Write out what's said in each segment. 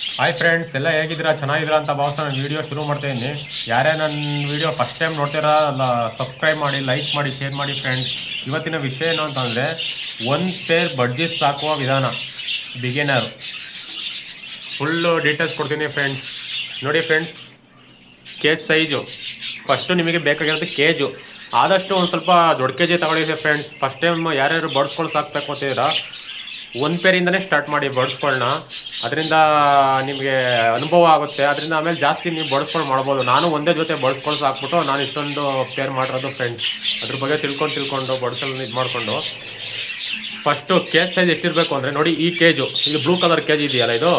Hi friends ಎಲ್ಲ ಹೇಗಿದ್ದೀರಾ? ಚೆನ್ನಾಗಿದ್ದೀರಾ ಅಂತ ಭಾವಿಸ್ತಾ ನಾನು ವೀಡಿಯೋ ಶುರು ಮಾಡ್ತಾ ಇದ್ದೀನಿ ಯಾರೇ ನನ್ನ ವೀಡಿಯೋ ಫಸ್ಟ್ ಟೈಮ್ ನೋಡ್ತೀರಾ ಅಲ್ಲ ಸಬ್ಸ್ಕ್ರೈಬ್ ಮಾಡಿ ಲೈಕ್ ಮಾಡಿ ಶೇರ್ ಮಾಡಿ ಫ್ರೆಂಡ್ಸ್ ಇವತ್ತಿನ ವಿಷಯ ಏನು ಅಂತಂದರೆ ಒಂದು ಪೇರ್ ಬಡ್ಜೆಟ್ ಸಾಕುವ ವಿಧಾನ. ಬಿಗಿನರ್ ಫುಲ್ಲು ಡೀಟೇಲ್ಸ್ ಕೊಡ್ತೀನಿ ಫ್ರೆಂಡ್ಸ್ ನೋಡಿ ಫ್ರೆಂಡ್ಸ್ ಕೇಜ್ ಸೈಜು ಫಸ್ಟು ನಿಮಗೆ ಬೇಕಾಗಿರೋದು ಕೇಜು ಆದಷ್ಟು ಒಂದು ಸ್ವಲ್ಪ ದೊಡ್ಡ ಕೆ ಜಿ ತಗೊಳ್ಳಿದೆ ಫ್ರೆಂಡ್ಸ್ ಫಸ್ಟ್ ಟೈಮ್ ಯಾರ್ಯಾರು ಬಡ್ಸ್ಕೊಳ್ಳಿ ಸಾಕ್ಬೇಕು ಅಂತಿದ್ದೀರಾ ಒಂದು ಪೇರಿಂದನೇ ಸ್ಟಾರ್ಟ್ ಮಾಡಿ ಬಡಿಸ್ಕೊಳ್ಳೋಣ ಅದರಿಂದ ನಿಮಗೆ ಅನುಭವ ಆಗುತ್ತೆ. ಅದರಿಂದ ಆಮೇಲೆ ಜಾಸ್ತಿ ನೀವು ಬಡಿಸ್ಕೊಂಡು ಮಾಡ್ಬೋದು. ನಾನು ಒಂದೇ ಜೊತೆ ಬಡ್ಸ್ಕೊಂಡು ಸಾಕ್ಬಿಟ್ಟು ನಾನು ಇಷ್ಟೊಂದು ಪೇರ್ ಮಾಡಿರೋದು ಫ್ರೆಂಡ್ಸ್ ಅದ್ರ ಬಗ್ಗೆ ತಿಳ್ಕೊಂಡು ತಿಳ್ಕೊಂಡು ಬಡಿಸಲು ಇದು ಮಾಡಿಕೊಂಡು. ಫಸ್ಟು ಕೇಜ್ ಸೈಜ್ ಎಷ್ಟಿರಬೇಕು ಅಂದರೆ ನೋಡಿ ಈ ಕೇಜು ಇಲ್ಲಿ ಬ್ಲೂ ಕಲರ್ ಕೇಜ್ ಇದೆಯಲ್ಲ ಇದು?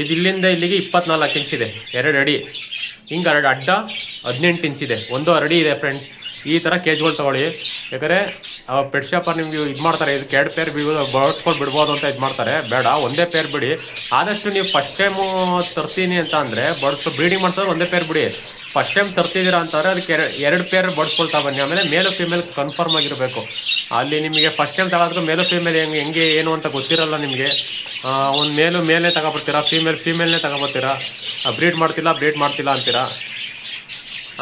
ಇದು ಇಲ್ಲಿಂದ ಇಲ್ಲಿಗೆ ಇಪ್ಪತ್ನಾಲ್ಕು ಇಂಚಿದೆ ಎರಡು ಅಡಿ. ಹಿಂಗೆ ಎರಡು ಅಡ್ಡ ಹದಿನೆಂಟು ಇಂಚಿದೆ ಒಂದು ಅಡಿ ಇದೆ ಫ್ರೆಂಡ್ಸ್ ಈ ಥರ ಕೇಜ್ಗಳು ತೊಗೊಳ್ಳಿ. ಯಾಕಂದರೆ ಪೆಟ್ ಶಾಪರ್ ನಿಮ್ಗೆ ಇದು ಮಾಡ್ತಾರೆ. ಇದಕ್ಕೆ ಎರಡು ಪೇರ್ ಬಿಡೋ ಬಳಸ್ಕೊಂಡು ಬಿಡ್ಬೋದು ಅಂತ ಇದು ಮಾಡ್ತಾರೆ. ಬೇಡ, ಒಂದೇ ಪೇರ್ ಬಿಡಿ. ಆದಷ್ಟು ನೀವು ಫಸ್ಟ್ ಟೈಮು ತರ್ತೀನಿ ಅಂತ ಅಂದರೆ ಬಡ್ಸು ಬ್ರೀಡಿಂಗ್ ಮಾಡ್ತಾರೆ ಒಂದೇ ಪೇರ್ ಬಿಡಿ. ಫಸ್ಟ್ ಟೈಮ್ ತರ್ತಿದ್ದೀರಾ ಅಂತಂದರೆ ಅದಕ್ಕೆ ಎರಡು ಎರಡು ಪೇರ್ ಬಡ್ಸ್ಕೊಳ್ತಾ ಬನ್ನಿ. ಆಮೇಲೆ ಮೇಲು ಫಿಮೇಲ್ ಕನ್ಫರ್ಮ್ ಆಗಿರಬೇಕು. ಅಲ್ಲಿ ನಿಮಗೆ ಫಸ್ಟ್ ಟೈಮ್ ತಗೊಳೋದು ಮೇಲು ಫಿಮೇಲ್ ಹೆಂಗೆ ಹೆಂಗೆ, ಏನು ಅಂತ ಗೊತ್ತಿರಲ್ಲ ನಿಮಗೆ. ಒಂದು ಮೇಲು ಮೇಲೇ ತಗೊಬರ್ತೀರಾ? ಫೀಮೇಲ್ ಫೀಮೇಲ್ನೇ ತಗೊಬರ್ತೀರಾ? ಬ್ರೀಡ್ ಮಾಡ್ತಿಲ್ಲ ಬ್ರೀಡ್ ಮಾಡ್ತಿಲ್ಲ ಅಂತೀರಾ?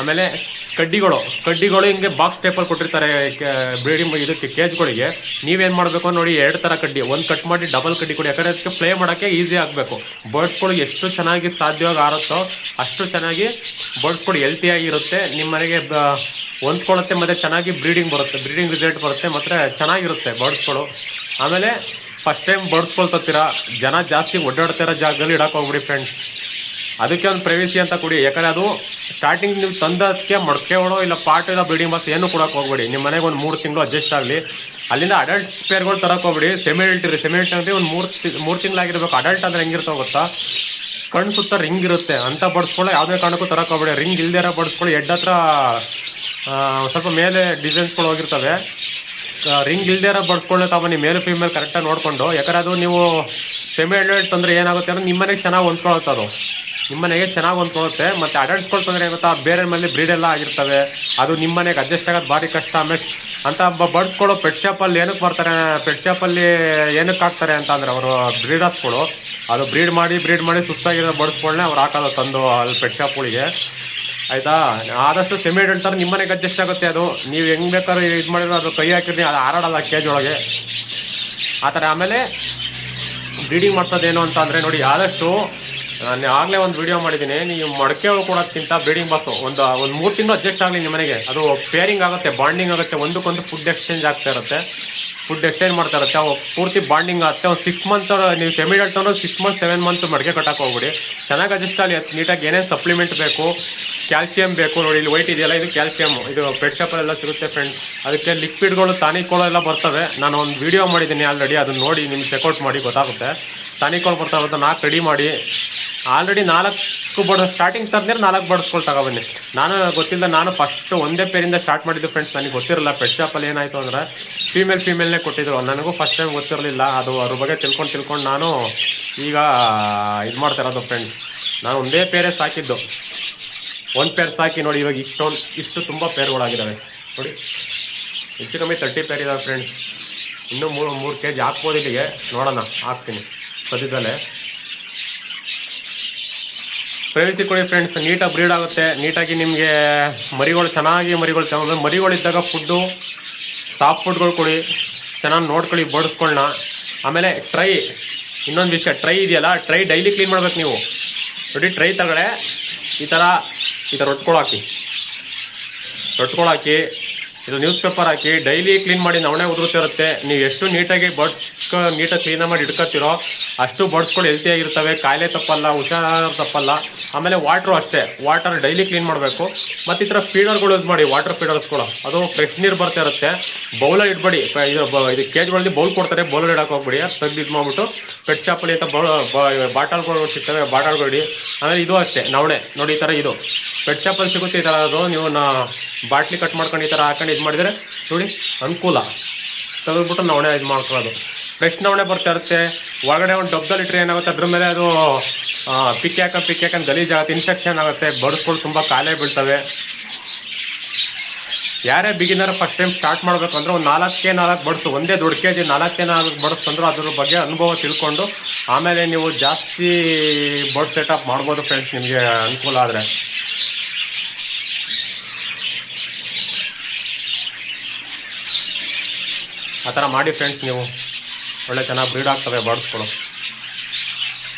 ಆಮೇಲೆ ಕಡ್ಡಿಗಳು ಕಡ್ಡಿಗಳು ಹಿಂಗೆ ಬಾಕ್ಸ್ ಟೈಪಲ್ಲಿ ಕೊಟ್ಟಿರ್ತಾರೆ ಬ್ರೀಡಿಂಗ್ ಇದಕ್ಕೆ ಕೇಜ್ಗಳಿಗೆ ನೀವೇನು ಮಾಡಬೇಕು ನೋಡಿ, ಎರಡು ಥರ ಕಡ್ಡಿ, ಒಂದು ಕಟ್ ಮಾಡಿ ಡಬಲ್ ಕಡ್ಡಿ ಕೊಡಿ. ಯಾಕಂದರೆ ಅದಕ್ಕೆ ಪ್ಲೇ ಮಾಡೋಕ್ಕೆ ಈಸಿ ಆಗಬೇಕು. ಬರ್ಡ್ಸ್ಗಳು ಎಷ್ಟು ಚೆನ್ನಾಗಿ ಸಾಧ್ಯವಾಗಿ ಆರುತ್ತೋ, ಅಷ್ಟು ಚೆನ್ನಾಗಿ ಬರ್ಡ್ಸ್ಗಳು ಹೆಲ್ತಿಯಾಗಿರುತ್ತೆ ನಿಮ್ಮ ಮನೆಗೆ ಹೊಂದ್ಕೊಳ್ಳುತ್ತೆ, ಮತ್ತು ಚೆನ್ನಾಗಿ ಬ್ರೀಡಿಂಗ್ ಬರುತ್ತೆ ಬ್ರೀಡಿಂಗ್ ರಿಸಲ್ಟ್ ಬರುತ್ತೆ ಮತ್ತು ಚೆನ್ನಾಗಿರುತ್ತೆ ಬರ್ಡ್ಸ್ಗಳು ಆಮೇಲೆ ಫಸ್ಟ್ ಟೈಮ್ ಬಡ್ಸ್ಕೊಳ್ತೀರಾ ಜನ ಜಾಸ್ತಿ ಓಡಾಡ್ತಿರೋ ಜಾಗದಲ್ಲಿ ಇಡಕ್ಕೆ ಹೋಗ್ಬಿಡಿ ಫ್ರೆಂಡ್ಸ್ ಅದಕ್ಕೆ ಒಂದು ಪ್ರೈವೇಸಿ ಅಂತ ಕೊಡಿ. ಯಾಕಂದ್ರೆ ಅದು ಸ್ಟಾರ್ಟಿಂಗ್ ನೀವು ತಂದಕ್ಕೆ ಮಡ್ಕೆಗಳು ಇಲ್ಲ ಪಾಟ್ ಇಲ್ಲ ಬ್ರೀಡಿಂಗ್ ಬಾಕ್ಸ್ ಏನು ಕೊಡಕ್ಕೆ ಹೋಗ್ಬೇಡಿ. ನಿಮ್ಮ ಮನೆಗೆ ಒಂದು ಮೂರು ತಿಂಗಳು ಅಡ್ಜಸ್ಟ್ ಆಗಲಿ. ಅಲ್ಲಿಂದ ಅಡಲ್ಟ್ ಸ್ಪೇರ್ಗಳು ತರಕ್ಕೆ ಹೋಗ್ಬೇಡಿ. ಸೆಮಿ ಅಡಲ್ಟ್ ಇರಿ. ಸೆಮಿ ಅಂದರೆ ಒಂದು ಮೂರು ಮೂರು ತಿಂಗಳಾಗಿರ್ಬೇಕು. ಅಡಲ್ಟ್ ಅಂದರೆ ಹೆಂಗಿರ್ತಾವೆ ಗೊತ್ತಾ? ಕಣ್ಣು ಸುತ್ತ ರಿಂಗ್ ಇರುತ್ತೆ. ಅಂತ ಬಡಿಸ್ಕೊಳ್ಳೋ ಯಾವುದೇ ಕಾರಣಕ್ಕೂ ತರಕ್ಕೆ ಹೋಗ್ಬೇಡಿ. ರಿಂಗ್ ಇಲ್ದೇ ಇರೋ ಬಡ್ಸ್ಕೊಳ್ಳಿ. ಎಡ್ ಹತ್ರ ಸ್ವಲ್ಪ ಮೇಲೆ ಡಿಸೈನ್ಸ್ಗಳು ಹೋಗಿರ್ತವೆ. ರಿಂಗ್ ಇಲ್ದೇ ಇರೋ ಬಡ್ಸ್ಕೊಳ್ಳೋ ತಗೊಂಡು ಮೇಲೆ ಫೀಮೇಲ್ ಕರೆಕ್ಟಾಗಿ ನೋಡಿಕೊಂಡು. ಯಾಕಂದ್ರೆ ಅದು ನೀವು ಸೆಮಿ ಅಡಲ್ಟ್ ತಂದರೆ ಏನಾಗುತ್ತೆ ಅಂದರೆ ನಿಮ್ಮ ಮನೆಗೆ ಚೆನ್ನಾಗಿ ಹೊಂದ್ಕೊಳ್ಳುತ್ತೆ ಅದು ಚೆನ್ನಾಗಿ ಒಂದು ತೋರುತ್ತೆ, ಮತ್ತೆ ಅಡಲ್ಟ್ಸ್ಗಳು ತಂದರೆ ಏನಾಗುತ್ತಾ ಬೇರೆ ಮನೆಯಲ್ಲಿ ಬ್ರೀಡ್ ಎಲ್ಲ ಆಗಿರ್ತವೆ, ಅದು ನಿಮ್ಮ ಮನೆಗೆ ಅಡ್ಜಸ್ಟ್ ಆಗೋದು ಭಾರಿ ಕಷ್ಟ ಆಮೇಲೆ ಅಂತ ಬರ್ಡ್ಸ್ಗಳು ಪೆಟ್ ಶಾಪಲ್ಲಿ ಏನಕ್ಕೆ ಬರ್ತಾರೆ ಪೆಟ್ ಶಾಪಲ್ಲಿ ಏನಕ್ಕೆ ಹಾಕ್ತಾರೆ ಅಂತ ಅಂದರೆ ಅವರು ಬ್ರೀಡರ್ಸ್ಗಳು ಅದು ಬ್ರೀಡ್ ಮಾಡಿ ಬ್ರೀಡ್ ಮಾಡಿ ಸುಸ್ತಾಗಿರೋ ಬಡ್ಸ್ಗಳನ್ನೇ ಅವ್ರು ಹಾಕೋದು ತಂದು ಅಲ್ಲಿ ಪೆಟ್ ಶಾಪ್ಗಳಿಗೆ ಆಯಿತಾ? ಆದಷ್ಟು ಸಿಮೆಂಟ್ ಹೇಳ್ತಾರೆ ನಿಮ್ಮ ಮನೆಗೆ ಅಡ್ಜಸ್ಟ್ ಆಗುತ್ತೆ ಅದು. ನೀವು ಹೆಂಗ್ ಬೇಕಾದ್ರೂ ಇದು ಮಾಡಿದ್ರೆ ಅದು ಕೈ ಹಾಕಿದ್ರೆ ಅದು ಹಾರಾಡಲ್ಲ ಕೇಜ್ ಒಳಗೆ. ಆ ಥರ ಆಮೇಲೆ ಬ್ರೀಡಿಂಗ್ ಮಾಡ್ಸೋದೇನು ಅಂತ ಅಂದರೆ ನೋಡಿ, ಆದಷ್ಟು ನಾನು ಆಗಲೇ ಒಂದು ವಿಡಿಯೋ ಮಾಡಿದ್ದೀನಿ. ನೀವು ಮಡಕೆ ಕೊಡೋದಕ್ಕಿಂತ ಬ್ರೀಡಿಂಗ್ ಬಾಸು ಒಂದು ಒಂದು ಮೂರು ತಿಂಗಳು ಅಡ್ಜಸ್ಟ್ ಆಗಲಿ ನಿಮ್ಮ ಮನೆಗೆ ಅದು ಪೇರಿಂಗ್ ಆಗುತ್ತೆ ಬಾಂಡಿಂಗ್ ಆಗುತ್ತೆ, ಒಂದಕ್ಕೊಂದು ಫುಡ್ ಎಕ್ಸ್ಚೇಂಜ್ ಆಗ್ತಾ ಇರುತ್ತೆ. ಫುಡ್ ಎಕ್ಸ್ಚೇಂಜ್ ಮಾಡ್ತಾ ಇರುತ್ತೆ. ಪೂರ್ತಿ ಬಾಂಡಿಂಗ್ ಆಗುತ್ತೆ. ಒಂದು ಸಿಕ್ಸ್ ಮಂತ್ ನೀವು ಸೆಮಿ ಅಂದ್ರೆ ಸಿಕ್ಸ್ ಮಂತ್ ಸೆವೆನ್ ಮಂತ್ ಮಡಕೆ ಕಟ್ಟಕ್ಕೆ ಹೋಗ್ಬಿಡಿ. ಚೆನ್ನಾಗಿ ಅಡ್ಜಸ್ಟ್ ಆಗಲಿ. ನೀಟಾಗಿ ಏನೇನು ಸಪ್ಲಿಮೆಂಟ್ ಬೇಕು ಕ್ಯಾಲ್ಸಿಯಂ ಬೇಕು ನೋಡಿ, ಇಲ್ಲಿ ವೈಟ್ ಇದೆಯಲ್ಲ, ಇದು ಕ್ಯಾಲ್ಸಿಯಂ ಇದು ಪೆಟ್ ಶಾಪಲ್ಲೆಲ್ಲ ಸಿಗುತ್ತೆ ಫ್ರೆಂಡ್ಸ್ ಅದಕ್ಕೆ ಲಿಕ್ವಿಡ್ಗಳು ಟಾನಿಕ್ಗಳು ಎಲ್ಲ ಬರ್ತವೆ. ನಾನು ಒಂದು ವಿಡಿಯೋ ಮಾಡಿದ್ದೀನಿ ಆಲ್ರೆಡಿ ಅದನ್ನು ನೋಡಿ ನಿಮ್ಗೆ ಚೆಕ್ಔಟ್ ಮಾಡಿ ಗೊತ್ತಾಗುತ್ತೆ. ಟಾನಿಕ್ಗಳು ಬರ್ತಾ ಇರೋದು ನಾಲ್ಕು ರೆಡಿ ಮಾಡಿ. ಆಲ್ರೆಡಿ ನಾಲ್ಕು ಬಡ ಸ್ಟಾರ್ಟಿಂಗ್ ತಂದ್ರೆ ನಾಲ್ಕು ಬಡ್ಸ್ಕೊಳ್ ತಗೊಬನ್ನಿ. ನಾನು ಗೊತ್ತಿಲ್ಲ, ನಾನು ಫಸ್ಟ್ ಒಂದೇ ಪೇರಿಂದ ಸ್ಟಾರ್ಟ್ ಮಾಡಿದ್ದು ಫ್ರೆಂಡ್ಸ್ ನನಗೆ ಗೊತ್ತಿರಲ್ಲ. ಪೆಟ್ ಶಾಪಲ್ಲಿ ಏನಾಯಿತು ಅಂದರೆ ಫೀಮೇಲ್ ಫೀಮೇಲ್ನೇ ಕೊಟ್ಟಿದ್ರು. ನನಗೂ ಫಸ್ಟ್ ಟೈಮ್ ಗೊತ್ತಿರಲಿಲ್ಲ. ಅದು ಅದ್ರ ಬಗ್ಗೆ ತಿಳ್ಕೊಂಡು ತಿಳ್ಕೊಂಡು ನಾನು ಈಗ ಇದು ಮಾಡ್ತಾ ಇರೋದು ಫ್ರೆಂಡ್ಸ್ ನಾನು ಒಂದೇ ಪೇರೇ ಸಾಕಿದ್ದು. ಒಂದು ಪೇರ್ ಸಾಕಿ ನೋಡಿ, ಇವಾಗ ಇಷ್ಟೊಂದು, ಇಷ್ಟು ತುಂಬ ಪೇರ್ಗಳಾಗಿದ್ದಾವೆ ನೋಡಿ, ಹೆಚ್ಚು ಕಮ್ಮಿ ತರ್ಟಿ ಪೇರ್ ಇದಾವೆ ಫ್ರೆಂಡ್ಸ್ ಇನ್ನೂ ಮೂರು ಮೂರು ಕೆ ಜಿ ಹಾಕ್ಬೋದು ಇಲ್ಲಿಗೆ. ನೋಡೋಣ, ಹಾಕ್ತೀನಿ. ಸದ್ಯದಲ್ಲೇ. ಪ್ರೈವೇಸಿ ಕೊಡಿ ಫ್ರೆಂಡ್ಸ್ ನೀಟಾಗಿ ಬ್ರೀಡ್ ಆಗುತ್ತೆ. ನೀಟಾಗಿ ನಿಮಗೆ ಮರಿಗಳು, ಚೆನ್ನಾಗಿ ಮರಿಗಳು ತಗೊಂಡು ಮರಿಗಳಿದ್ದಾಗ ಫುಡ್ಡು ಸಾಫ್ಟ್ ಫುಡ್ಗಳು ಕೊಡಿ. ಚೆನ್ನಾಗಿ ನೋಡ್ಕೊಳ್ಳಿ, ಬಡಿಸ್ಕೊಳ್ಳೋಣ. ಆಮೇಲೆ ಟ್ರೈ ಇನ್ನೊಂದು ವಿಷಯ ಟ್ರೈ ಇದೆಯಲ್ಲ ಟ್ರೈ ಡೈಲಿ ಕ್ಲೀನ್ ಮಾಡ್ಬೇಕು ನೀವು. ನೋಡಿ ಟ್ರೈ ತಗಡೆ ಈ ಥರ ಈ ಥರ ರೊಟ್ಕೊಳಾಕಿ ರೊಟ್ಕೊಳಾಕಿ ಇದು ನ್ಯೂಸ್ ಪೇಪರ್ ಹಾಕಿ ಡೈಲಿ ಕ್ಲೀನ್ ಮಾಡಿ ನವಣೆ ಉದುರುತ್ತಿರುತ್ತೆ ನೀವು ಎಷ್ಟು ನೀಟಾಗಿ ಬಡ್ಸ್ ನೀಟಾಗಿ ಕ್ಲೀನಾಗಿ ಮಾಡಿ ಇಟ್ಕೊತೀರೋ, ಅಷ್ಟು ಬಡ್ಸ್ಗಳು ಹೆಲ್ತಿಯಾಗಿರ್ತವೆ ಕಾಯಿಲೆ ತಪ್ಪಲ್ಲ, ಹುಷಾರು ತಪ್ಪಲ್ಲ. ಆಮೇಲೆ ವಾಟ್ರು ಅಷ್ಟೇ ವಾಟರ್ ಡೈಲಿ ಕ್ಲೀನ್ ಮಾಡಬೇಕು. ಮತ್ತು ಈ ಥರ ಫೀಡರ್ಗಳು ಯೂಸ್ ಮಾಡಿ ವಾಟರ್ ಫೀಡರ್ಸ್ಗಳು ಅದು ಫ್ರೆಶ್ ನೀರು ಬರ್ತಾ ಇರುತ್ತೆ. ಬೌಲರ್ ಇಡ್ಬೇಡಿ. ಇದು ಕೇಜ್ಗಳಲ್ಲಿ ಬೌಲ್ ಕೊಡ್ತಾರೆ ಬೌಲರ್ ಇಡಕ್ಕೆ ಹೋಗ್ಬಿಡಿ. ತೆಗ್ದು ಇದು ಮಾಡಿಬಿಟ್ಟು ಪೆಟ್ ಶಾಪಲ್ಲಿ ಅಂತ ಬೌಲ್ ಬಾಟಲ್ಗಳು ಸಿಗ್ತವೆ, ಬಾಟಲ್ಗಳು ಇಡಿ. ಆಮೇಲೆ ಇದು ಅಷ್ಟೇ, ನವಣೆ. ನೋಡಿ ಈ ಥರ ಇದು. ಪೆಟ್ ಶಾಪಲ್ಲಿ ಸಿಗುತ್ತೆ ಈ ಥರ ಅದು. ನೀವು ನಾ ಬಾಟ್ಲಿ ಕಟ್ ಮಾಡ್ಕೊಂಡು ಈ ಥರ ಹಾಕೊಂಡು ಇದು ಮಾಡಿದರೆ, ನೋಡಿ, ಅನುಕೂಲ. ತೆಗೆದ್ಬಿಟ್ಟು ನವಣೆ ಇದು ಮಾಡ್ಕೊಳ್ಳೋದು. ಫ್ರೆಶ್ ನವಣೆ ಬರ್ತಾ ಇರುತ್ತೆ. ಒಳಗಡೆ ಒಂದು ಡಬ್ದಲ್ಲಿ ಇಟ್ಟರೆ ಏನಾಗುತ್ತೆ, ಅದ್ರ ಮೇಲೆ ಅದು ಪಿಕ್ ಹಾಕೊಂಡು ಪಿಕ್ ಹಾಕೊಂಡು ಗಲೀಜಾಗುತ್ತೆ ಇನ್ಫೆಕ್ಷನ್ ಆಗುತ್ತೆ ಬಡ್ಸ್ಗಳು ತುಂಬ ಕಾಲೇ ಬೀಳ್ತವೆ. ಯಾರೇ ಬಿಗಿನರ್ ಫಸ್ಟ್ ಟೈಮ್ ಸ್ಟಾರ್ಟ್ ಮಾಡಬೇಕು ಅಂದ್ರೆ ಒಂದು ನಾಲ್ಕೇ ನಾಲ್ಕು ಬಡಿಸು, ಒಂದೇ ದೊಡ್ಡ ಕೆ ಜಿ ನಾಲ್ಕೇ ನಾಲ್ಕು ಬಡ್ಸು ಅಂದ್ರೆ ಬಗ್ಗೆ ಅನುಭವ ತಿಳ್ಕೊಂಡು, ಆಮೇಲೆ ನೀವು ಜಾಸ್ತಿ ಬೋಟ್ ಸೆಟಪ್ ಮಾಡ್ಬೋದು ಫ್ರೆಂಡ್ಸ್ ನಿಮಗೆ ಅನುಕೂಲ ಆದರೆ. ಆ ಥರ ಮಾಡಿ ಫ್ರೆಂಡ್ಸ್ ನೀವು. ಒಳ್ಳೆ ಚೆನ್ನಾಗಿ ಬ್ರೀಡ್ ಆಗ್ತವೆ ಬರ್ಡ್ಸ್ಗಳು